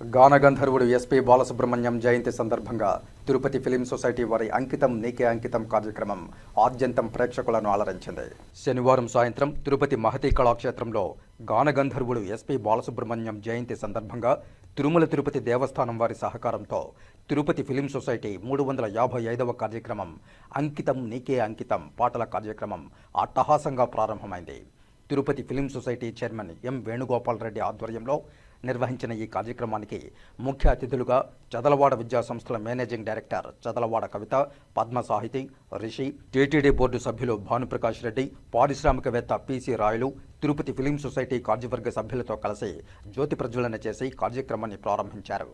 గానగంధర్వుడు SP Balasubrahmanyam జయంతి సందర్భంగా Tirupati film society వారి అంకితం నీకే అంకితం కార్యక్రమం ఆద్యంతం ప్రేక్షకులను అలరించింది. శనివారం సాయంత్రం తిరుపతి మహతి కళాక్షేత్రంలో గానగంధర్వుడు ఎస్పీ బాలసుబ్రహ్మణ్యం జయంతి సందర్భంగా తిరుమల తిరుపతి దేవస్థానం వారి సహకారంతో తిరుపతి ఫిలిం సొసైటీ మూడు వందల యాభై ఐదవ కార్యక్రమం అంకితం నీకే అంకితం పాటల కార్యక్రమం అట్టహాసంగా ప్రారంభమైంది. Tirupati film society chairman M Venugopal Reddy ఆధ్వర్యంలో నిర్వహించిన ఈ కార్యక్రమానికి ముఖ్య అతిథులుగా చదలవాడ విద్యా సంస్థల managing director Chadalavada Kavitha Padma Sahithi Rishi TTD board సభ్యులు భానుప్రకాష్ రెడ్డి పారిశ్రామికవేత్త PC Rayalu Tirupati film society కార్యవర్గ సభ్యులతో కలిసి జ్యోతి ప్రజ్వలన చేసి కార్యక్రమాన్ని ప్రారంభించారు.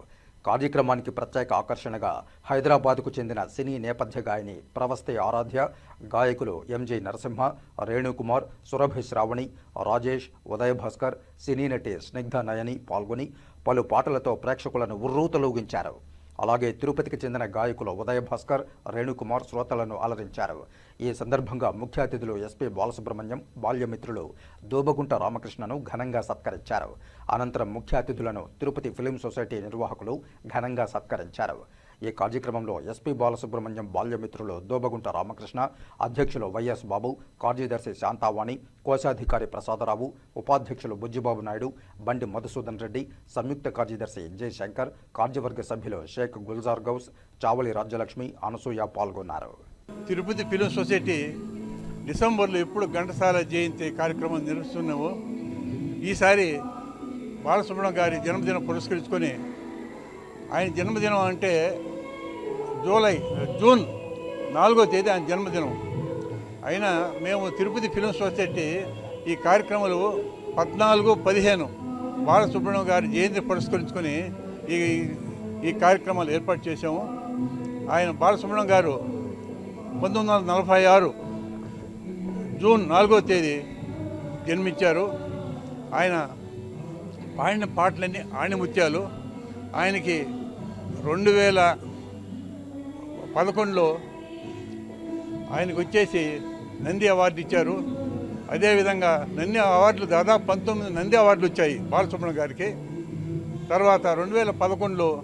కార్యక్రమానికి ప్రత్యేక ఆకర్షణగా హైదరాబాద్కు చెందిన సినీ నేపథ్య గాయని ప్రవస్తే ఆరాధ్య గాయకులు ఎంజే నరసింహ రేణుకుమార్ సురభి శ్రావణి రాజేష్ ఉదయ భాస్కర్ సినీ నటి స్నిగ్ధ నయని పాల్గొని పలు పాటలతో ప్రేక్షకులను ఉర్రూతలూగించారు. అలాగే తిరుపతికి చెందిన గాయకులు ఉదయ భాస్కర్ రేణుకుమార్ శ్రోతలను అలరించారు. ఈ సందర్భంగా ముఖ్య అతిథులు ఎస్పీ బాలసుబ్రహ్మణ్యం బాల్యమిత్రులు దోబగుంట రామకృష్ణను ఘనంగా సత్కరించారు. అనంతరం ముఖ్య అతిథులను తిరుపతి ఫిలిం సొసైటీ నిర్వాహకులు ఘనంగా సత్కరించారు. ఈ కార్యక్రమంలో ఎస్పీ బాలసుబ్రహ్మణ్యం బాల్యమిత్రులు దోబగుంట రామకృష్ణ అధ్యక్షులు వైఎస్ బాబు కార్యదర్శి శాంతావాణి కోశాధికారి ప్రసాదరావు ఉపాధ్యక్షులు బుజ్జిబాబు నాయుడు బండి మధుసూదన్ రెడ్డి సంయుక్త కార్యదర్శి జయశంకర్ కార్యవర్గ సభ్యులు షేక్ గుల్జార్ గౌస్ చావలి రాజ్యలక్ష్మి అనసూయ పాల్గొన్నారు. తిరుపతి ఫిలిం సొసైటీ డిసెంబర్లో ఎప్పుడు ఘంటసాల జయంతి కార్యక్రమం నిర్వహిస్తున్నాము ఈసారి బాలసుబ్రహ్మణ్యం గారి జన్మదినం పురస్కరించుకొని ఆయన జన్మదినం అంటే జూలై జూన్ నాలుగో తేదీ ఆయన జన్మదినం. అయినా మేము తిరుపతి ఫిల్మ్ సొసైటీ ఈ కార్యక్రమాలు పద్నాలుగు పదిహేను బాలసుబ్రహ్మణ్యం గారి జయంతి పురస్కరించుకొని ఈ ఈ కార్యక్రమాలు ఏర్పాటు చేశాము. ఆయన బాలసుబ్రహ్మణ్యం గారు పంతొమ్మిది వందల నలభై ఆరు జూన్ నాలుగో తేదీ జన్మించారు. ఆయన పాడిన పాటలన్నీ ఆణిముత్యాలు. ఆయనకి రెండు వేల పదకొండులో ఆయనకు వచ్చేసి నంది అవార్డు ఇచ్చారు. అదేవిధంగా నంది అవార్డులు దాదాపు పంతొమ్మిది నంది అవార్డులు వచ్చాయి బాలసుబ్రహ్మణ్యం గారికి. తర్వాత రెండు వేల పదకొండులో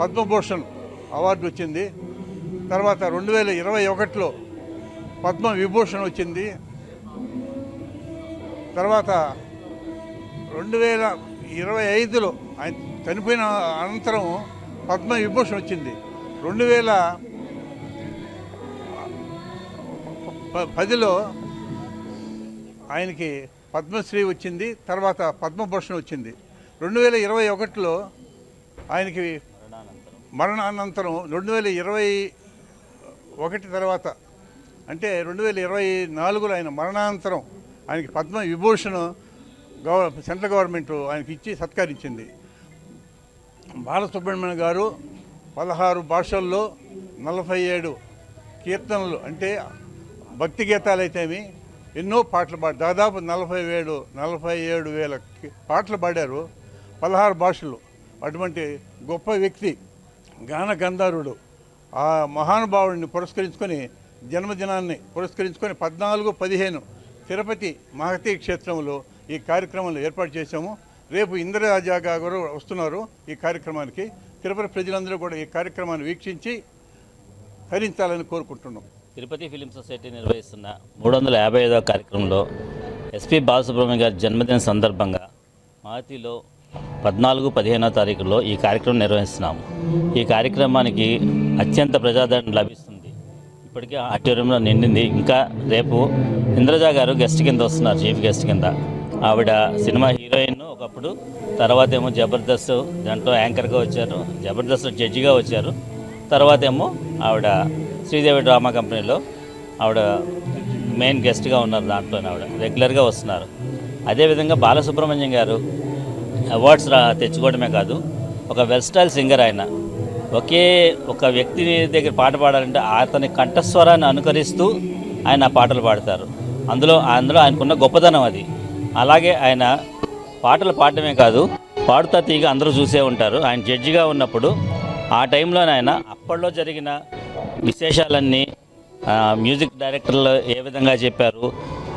పద్మభూషణ్ అవార్డు వచ్చింది. తర్వాత రెండు వేల ఇరవై ఒకటిలో పద్మ విభూషణ్ వచ్చింది. తర్వాత రెండు వేల ఇరవై ఐదులో ఆయన చనిపోయిన అనంతరం పద్మ విభూషణ్ వచ్చింది. రెండు వేల పదిలో ఆయనకి పద్మశ్రీ వచ్చింది తర్వాత పద్మభూషణ్ వచ్చింది. రెండు వేల ఇరవై ఒకటిలో ఆయనకి మరణానంతరం రెండు వేల ఇరవై ఒకటి తర్వాత అంటే రెండు వేల ఇరవై నాలుగులో ఆయన మరణానంతరం ఆయనకి పద్మ విభూషణ్ గవ సెంట్రల్ గవర్నమెంట్ ఆయనకి ఇచ్చి సత్కరించింది. బాలసుబ్రహ్మణ్యం గారు పదహారు భాషల్లో నలభై ఏడు కీర్తనలు అంటే భక్తి గీతాలు అయితేమి ఎన్నో పాటలు పాడు దాదాపు నలభై ఏడు నలభై ఏడు వేల పాటలు పాడారు పదహారు భాషలు. అటువంటి గొప్ప వ్యక్తి గాన గంధారుడు. ఆ మహానుభావుడిని పురస్కరించుకొని జన్మదినాన్ని పురస్కరించుకొని పద్నాలుగు పదిహేను తిరుపతి మహతీ క్షేత్రంలో ఈ కార్యక్రమాలు ఏర్పాటు చేశాము. రేపు ఇంద్రరాజా గారు వస్తున్నారు ఈ కార్యక్రమానికి. తిరుపతి ప్రజలందరూ కూడా ఈ కార్యక్రమాన్ని వీక్షించి హరించాలని కోరుకుంటున్నాం. తిరుపతి ఫిలిం సొసైటీ నిర్వహిస్తున్న మూడు వందల యాభై ఐదవ కార్యక్రమంలో ఎస్పి బాలసుబ్రహ్మణ్యం గారి జన్మదిన సందర్భంగా మాతిలో పద్నాలుగు పదిహేనో తారీఖులో ఈ కార్యక్రమం నిర్వహిస్తున్నాము. ఈ కార్యక్రమానికి అత్యంత ప్రజాదరణ లభిస్తుంది. ఇప్పటికే ఆడిటోరియంలో నిండింది. ఇంకా రేపు ఇంద్రజా గారు గెస్ట్ కింద వస్తున్నారు చీఫ్ గెస్ట్ కింద. ఆవిడ సినిమా హీరోయిన్ ఒకప్పుడు తర్వాత ఏమో జబర్దస్త్ దాంట్లో యాంకర్గా వచ్చారు జబర్దస్త్ జడ్జిగా వచ్చారు. తర్వాత ఏమో ఆవిడ శ్రీదేవి డ్రామా కంపెనీలో ఆవిడ మెయిన్ గెస్ట్గా ఉన్నారు దాంట్లో ఆవిడ. రెగ్యులర్గా వస్తున్నారు. అదేవిధంగా బాలసుబ్రహ్మణ్యం గారు అవార్డ్స్ రా తెచ్చుకోవడమే కాదు ఒక వెల్స్టైల్ సింగర్ ఆయన. ఒకే ఒక వ్యక్తి దగ్గర పాట పాడాలంటే అతని కంఠస్వరాన్ని అనుకరిస్తూ ఆయన ఆ పాటలు పాడతారు. అందులో అందులో ఆయనకున్న గొప్పతనం అది. అలాగే ఆయన పాటలు పాడటమే కాదు పాడుతా తీగ అందరూ చూసే ఉంటారు. ఆయన జడ్జిగా ఉన్నప్పుడు ఆ టైంలో ఆయన అప్పట్లో జరిగిన విశేషాలన్నీ మ్యూజిక్ డైరెక్టర్లు ఏ విధంగా చెప్పారు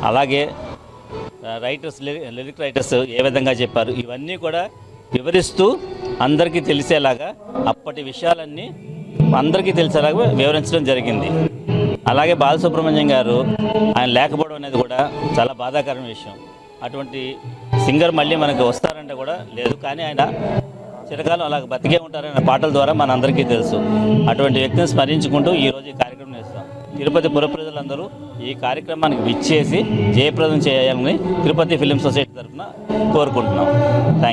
అలాగే రైటర్స్ లిరిక్ రైటర్స్ ఏ విధంగా చెప్పారు ఇవన్నీ కూడా వివరిస్తూ అందరికీ తెలిసేలాగా అప్పటి విషయాలన్నీ అందరికీ తెలిసేలాగా వివరించడం జరిగింది. అలాగే బాలసుబ్రహ్మణ్యం గారు ఆయన లేకపోవడం అనేది కూడా చాలా బాధాకరమైన విషయం. అటువంటి సింగర్ మళ్ళీ మనకు వస్తారంటే కూడా లేదు కానీ ఆయన చిరకాలం అలా బతికే ఉంటారనే పాటల ద్వారా మనందరికీ తెలుసు. అటువంటి వ్యక్తిని స్మరించుకుంటూ ఈరోజు ఈ కార్యక్రమం చేస్తాం. తిరుపతి పుర ప్రజలందరూ ఈ కార్యక్రమానికి విచ్చేసి జయప్రదం చేయాలని తిరుపతి ఫిలిం సొసైటీ తరఫున కోరుకుంటున్నాం. థ్యాంక్